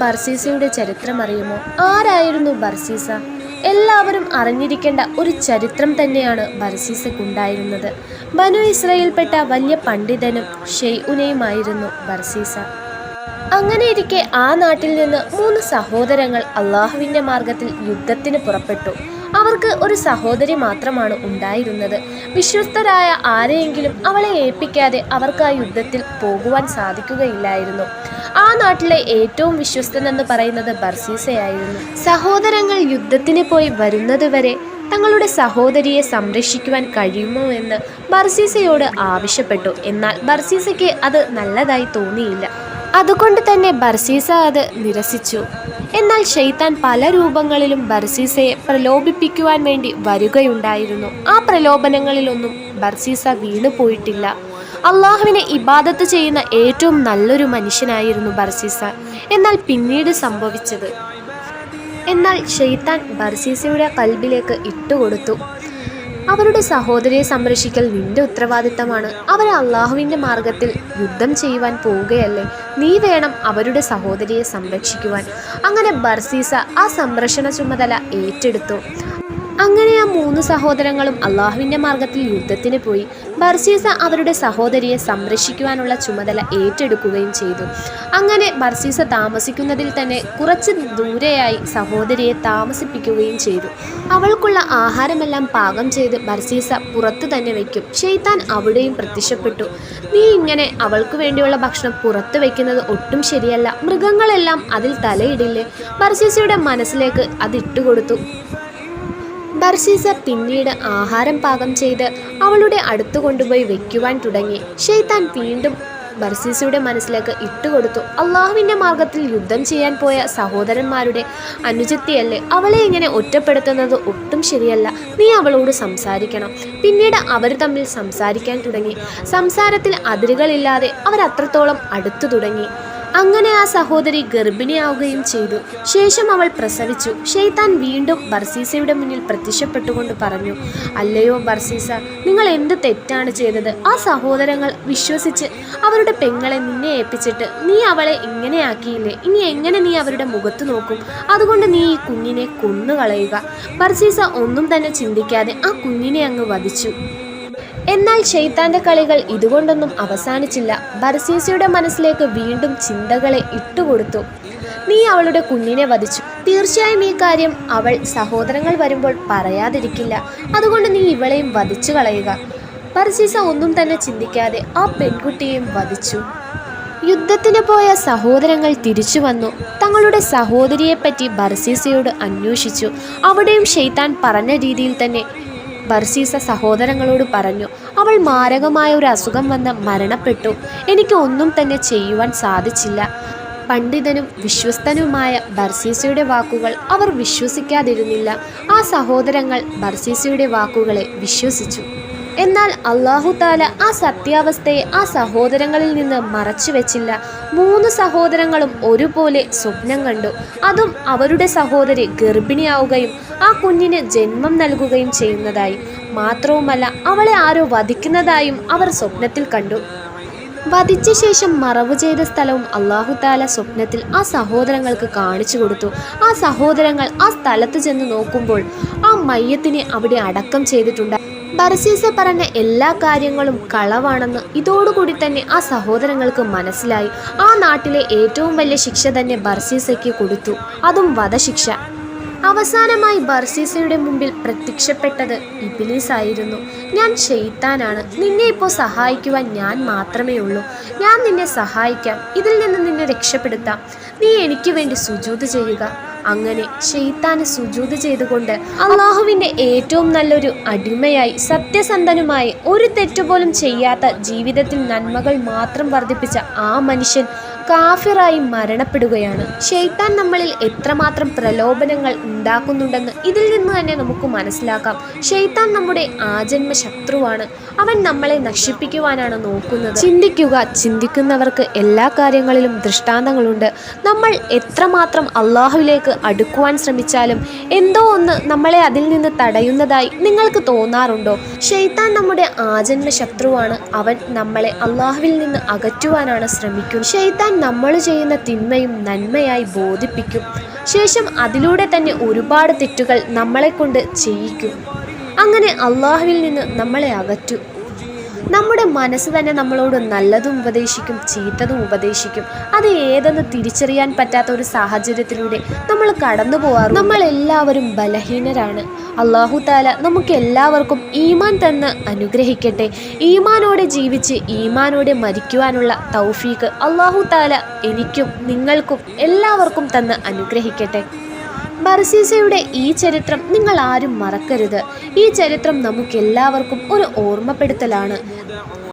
ബർസീസയുടെ ചരിത്രം അറിയുമോ? ആരായിരുന്നു ബർസീസ? എല്ലാവരും അറിഞ്ഞിരിക്കേണ്ട ഒരു ചരിത്രം തന്നെയാണ് ബർസീസക്കുണ്ടായിരുന്നത് ബനു ഇസ്രയേൽപ്പെട്ട വലിയ പണ്ഡിതനും ഷെയ്ഉനയുമായിരുന്നു ബർസീസ. അങ്ങനെയിരിക്കെ ആ നാട്ടിൽ നിന്ന് മൂന്ന് സഹോദരങ്ങൾ അള്ളാഹുവിന്റെ മാർഗത്തിൽ യുദ്ധത്തിന് പുറപ്പെട്ടു. അവർക്ക് ഒരു സഹോദരി മാത്രമാണ് ഉണ്ടായിരുന്നത്. വിശ്വസ്തരായ ആരെയെങ്കിലും അവളെ ഏൽപ്പിക്കാതെ അവർക്ക് ആ യുദ്ധത്തിൽ പോകുവാൻ സാധിക്കുകയില്ലായിരുന്നു. ആ നാട്ടിലെ ഏറ്റവും വിശ്വസ്തനെന്ന് പറയുന്നത് ബർസീസയായിരുന്നു. സഹോദരങ്ങൾ യുദ്ധത്തിന് പോയി വരുന്നതുവരെ തങ്ങളുടെ സഹോദരിയെ സംരക്ഷിക്കുവാൻ കഴിയുമോ എന്ന് ബർസീസയോട് ആവശ്യപ്പെട്ടു. എന്നാൽ ബർസീസയ്ക്ക് അത് നല്ലതായി തോന്നിയില്ല. അതുകൊണ്ട് തന്നെ ബർസീസ അത് നിരസിച്ചു. എന്നാൽ ഷെയ്ത്താൻ പല രൂപങ്ങളിലും ബർസീസയെ പ്രലോഭിപ്പിക്കുവാൻ വേണ്ടി വരികയുണ്ടായിരുന്നു. ആ പ്രലോഭനങ്ങളിലൊന്നും ബർസീസ വീണു പോയിട്ടില്ല അള്ളാഹുവിനെ ഇബാദത്ത് ചെയ്യുന്ന ഏറ്റവും നല്ലൊരു മനുഷ്യനായിരുന്നു ബർസീസ. എന്നാൽ പിന്നീട് സംഭവിച്ചത്. എന്നാൽ ഷെയ്ത്താൻ ബർസീസയുടെ കൽബിലേക്ക് ഇട്ടുകൊടുത്തു. അവരുടെ സഹോദരിയെ സംരക്ഷിക്കൽ നിന്റെ ഉത്തരവാദിത്തമാണ്. അവർ അള്ളാഹുവിന്റെ മാർഗത്തിൽ യുദ്ധം ചെയ്യുവാൻ പോവുകയല്ലേ? നീ വേണം അവരുടെ സഹോദരിയെ സംരക്ഷിക്കുവാൻ. അങ്ങനെ ബർസീസ ആ സംരക്ഷണ ചുമതല ഏറ്റെടുത്തു. അങ്ങനെ ആ മൂന്ന് സഹോദരങ്ങളും അള്ളാഹുവിന്റെ മാർഗത്തിൽ യുദ്ധത്തിന് പോയി. ബർസീസ അവരുടെ സഹോദരിയെ സംരക്ഷിക്കുവാനുള്ള ചുമതല ഏറ്റെടുക്കുകയും ചെയ്തു. അങ്ങനെ ബർസീസ താമസിക്കുന്നതിൽ തന്നെ കുറച്ച് ദൂരെയായി സഹോദരിയെ താമസിപ്പിക്കുകയും ചെയ്തു. അവൾക്കുള്ള ആഹാരമെല്ലാം പാകം ചെയ്ത് ബർസീസ പുറത്തു തന്നെ വയ്ക്കും. ഷെയ്ത്താൻ അവിടെയും പ്രത്യക്ഷപ്പെട്ടു. നീ ഇങ്ങനെ അവൾക്ക് വേണ്ടിയുള്ള ഭക്ഷണം പുറത്തു വയ്ക്കുന്നത് ഒട്ടും ശരിയല്ല. മൃഗങ്ങളെല്ലാം അതിൽ തലയിടില്ലേ? ബർസീസയുടെ മനസ്സിലേക്ക് അത് ബർസീസ പിന്നീട് ആഹാരം പാകം ചെയ്ത് അവളുടെ അടുത്ത് കൊണ്ടുപോയി വെക്കുവാൻ തുടങ്ങി. ഷെയ്ത്താൻ വീണ്ടും ബർസീസയുടെ മനസ്സിലേക്ക് ഇട്ടുകൊടുത്തു. അള്ളാഹുവിന്റെ മാർഗത്തിൽ യുദ്ധം ചെയ്യാൻ പോയ സഹോദരന്മാരുടെ അനുജത്തിയല്ലേ? അവളെ ഇങ്ങനെ ഒറ്റപ്പെടുത്തുന്നത് ഒട്ടും ശരിയല്ല. നീ അവളോട് സംസാരിക്കണം. പിന്നീട് അവർ തമ്മിൽ സംസാരിക്കാൻ തുടങ്ങി. സംസാരത്തിൽ അതിരുകളില്ലാതെ അവർ അത്രത്തോളം അടുത്തു തുടങ്ങി. അങ്ങനെ ആ സഹോദരി ഗർഭിണിയാവുകയും ചെയ്തു. ശേഷം അവൾ പ്രസവിച്ചു. ഷെയ്ത്താൻ വീണ്ടും ബർസീസയുടെ മുന്നിൽ പ്രത്യക്ഷപ്പെട്ടുകൊണ്ട് പറഞ്ഞു അല്ലയോ ബർസീസ നിങ്ങൾ എന്ത് തെറ്റാണ് ചെയ്തത്? ആ സഹോദരങ്ങൾ വിശ്വസിച്ച് അവരുടെ പെങ്ങളെ നിന്നെ ഏൽപ്പിച്ചിട്ട് നീ അവളെ ഇങ്ങനെയാക്കിയില്ലേ? ഇനി എങ്ങനെ നീ അവരുടെ മുഖത്ത് നോക്കും? അതുകൊണ്ട് നീ ഈ കുഞ്ഞിനെ കൊന്നുകളയുക. ബർസീസ ഒന്നും തന്നെ ചിന്തിക്കാതെ ആ കുഞ്ഞിനെ അങ്ങ് വധിച്ചു. എന്നാൽ ഷെയ്ത്താന്റെ കളികൾ ഇതുകൊണ്ടൊന്നും അവസാനിച്ചില്ല. ബർസീസയുടെ മനസ്സിലേക്ക് വീണ്ടും ചിന്തകളെ ഇട്ടുകൊടുത്തു. നീ അവളുടെ കുഞ്ഞിനെ വധിച്ചു. തീർച്ചയായും ഈ കാര്യം അവൾ സഹോദരങ്ങൾ വരുമ്പോൾ പറയാതിരിക്കില്ല. അതുകൊണ്ട് നീ ഇവളെയും വധിച്ചു കളയുക. ബർസീസ ഒന്നും തന്നെ ചിന്തിക്കാതെ ആ പെൺകുട്ടിയെയും വധിച്ചു. യുദ്ധത്തിന് പോയ സഹോദരങ്ങൾ തിരിച്ചു വന്നു. തങ്ങളുടെ സഹോദരിയെപ്പറ്റി ബർസീസയോട് അന്വേഷിച്ചു. അവിടെയും ഷെയ്ത്താൻ പറഞ്ഞ രീതിയിൽ തന്നെ ബർസീസ സഹോദരങ്ങളോട് പറഞ്ഞു അവൾ മാരകമായ ഒരു അസുഖം വന്ന് മരണപ്പെട്ടു. എനിക്ക് ഒന്നും തന്നെ ചെയ്യുവാൻ സാധിച്ചില്ല. പണ്ഡിതനും വിശ്വസ്തനുമായ ബർസീസയുടെ വാക്കുകൾ അവർ വിശ്വസിക്കാതിരുന്നില്ല. ആ സഹോദരങ്ങൾ ബർസീസയുടെ വാക്കുകളെ വിശ്വസിച്ചു. എന്നാൽ അള്ളാഹു താല ആ സത്യാവസ്ഥയെ ആ സഹോദരങ്ങളിൽ നിന്ന് മറച്ചു വെച്ചില്ല. മൂന്ന് സഹോദരങ്ങളും ഒരുപോലെ സ്വപ്നം കണ്ടു. അതും അവരുടെ സഹോദരി ഗർഭിണിയാവുകയും ആ കുഞ്ഞിന് ജന്മം നൽകുകയും ചെയ്യുന്നതായി. മാത്രവുമല്ല അവളെ ആരോ വധിക്കുന്നതായും അവർ സ്വപ്നത്തിൽ കണ്ടു. വധിച്ച ശേഷം മറവ് ചെയ്ത സ്ഥലവും അള്ളാഹു താല സ്വപ്നത്തിൽ ആ സഹോദരങ്ങൾക്ക് കാണിച്ചു കൊടുത്തു. ആ സഹോദരങ്ങൾ ആ സ്ഥലത്ത് ചെന്ന് നോക്കുമ്പോൾ ആ മയ്യത്തിനെ അവിടെ അടക്കം ചെയ്തിട്ടുണ്ട്. ബർസീസ പറഞ്ഞ എല്ലാ കാര്യങ്ങളും കളവാണെന്ന് ഇതോടുകൂടി തന്നെ ആ സഹോദരങ്ങൾക്ക് മനസ്സിലായി. ആ നാട്ടിലെ ഏറ്റവും വലിയ ശിക്ഷ തന്നെ ബർസീസയ്ക്ക് കൊടുത്തു. അതും വധശിക്ഷ. അവസാനമായി ബർസീസയുടെ മുമ്പിൽ പ്രത്യക്ഷപ്പെട്ടത് ഇബിലീസ് ആയിരുന്നു ഞാൻ ഷെയ്ത്താനാണ് നിന്നെ ഇപ്പോൾ സഹായിക്കുവാൻ ഞാൻ മാത്രമേ ഉള്ളൂ. ഞാൻ നിന്നെ സഹായിക്കാം. ഇതിൽ നിന്ന് നിന്നെ രക്ഷപ്പെടുത്താം. നീ എനിക്ക് വേണ്ടി സുജൂത് ചെയ്യുക. അങ്ങനെ ഷെയ്ത്താന് സുജൂത് ചെയ്തുകൊണ്ട് അള്ളാഹുവിന്റെ ഏറ്റവും നല്ലൊരു അടിമയായി സത്യസന്ധനുമായി ഒരു തെറ്റുപോലും ചെയ്യാത്ത ജീവിതത്തിൽ നന്മകൾ മാത്രം വർദ്ധിപ്പിച്ച ആ മനുഷ്യൻ കാഫിറായി മരണപ്പെടുകയാണ്. ഷെയ്ത്താൻ നമ്മളിൽ എത്രമാത്രം പ്രലോഭനങ്ങൾ ഉണ്ടാക്കുന്നുണ്ടെന്ന് ഇതിൽ നിന്ന് തന്നെ നമുക്ക് മനസ്സിലാക്കാം. ഷെയ്ത്താൻ നമ്മുടെ ആജന്മ ശത്രുവാണ്. അവൻ നമ്മളെ നശിപ്പിക്കുവാനാണ് നോക്കുന്നത്. ചിന്തിക്കുക ചിന്തിക്കുന്നവർക്ക് എല്ലാ കാര്യങ്ങളിലും ദൃഷ്ടാന്തങ്ങളുണ്ട്. നമ്മൾ എത്രമാത്രം അള്ളാഹുവിലേക്ക് അടുക്കുവാൻ ശ്രമിച്ചാലും എന്തോ ഒന്ന് നമ്മളെ അതിൽ നിന്ന് തടയുന്നതായി നിങ്ങൾക്ക് തോന്നാറുണ്ടോ? ഷെയ്ത്താൻ നമ്മുടെ ആജന്മ ശത്രുവാണ്. അവൻ നമ്മളെ അള്ളാഹുവിൽ നിന്ന് അകറ്റുവാനാണ് ശ്രമിക്കുന്നത്. ഷെയ്ത്താൻ നമ്മൾ ചെയ്യുന്ന തിന്മയും നന്മയായി ബോധിപ്പിക്കും. ശേഷം അതിലൂടെ തന്നെ ഒരുപാട് തെറ്റുകൾ നമ്മളെക്കൊണ്ട് ചെയ്യിക്കും. അങ്ങനെ അള്ളാഹുവിൽ നിന്ന് നമ്മളെ അകറ്റും. നമ്മുടെ മനസ്സ് തന്നെ നമ്മളോട് നല്ലതും ഉപദേശിക്കും ചീത്തതും ഉപദേശിക്കും. അത് ഏതെന്ന് തിരിച്ചറിയാൻ പറ്റാത്ത ഒരു സാഹചര്യത്തിലൂടെ നമ്മൾ കടന്നു പോവാറ് നമ്മൾ എല്ലാവരും ബലഹീനരാണ്. അള്ളാഹു താല നമുക്ക് എല്ലാവർക്കും ഈമാൻ തന്ന് അനുഗ്രഹിക്കട്ടെ. ഈമാനോടെ ജീവിച്ച് ഈമാനോടെ മരിക്കുവാനുള്ള തൗഫീക്ക് അള്ളാഹു താല എനിക്കും നിങ്ങൾക്കും എല്ലാവർക്കും തന്ന് അനുഗ്രഹിക്കട്ടെ. ബർസീസയുടെ ഈ ചരിത്രം നിങ്ങൾ ആരും മറക്കരുത്. ഈ ചരിത്രം നമുക്കെല്ലാവർക്കും ഒരു ഓർമ്മപ്പെടുത്തലാണ്.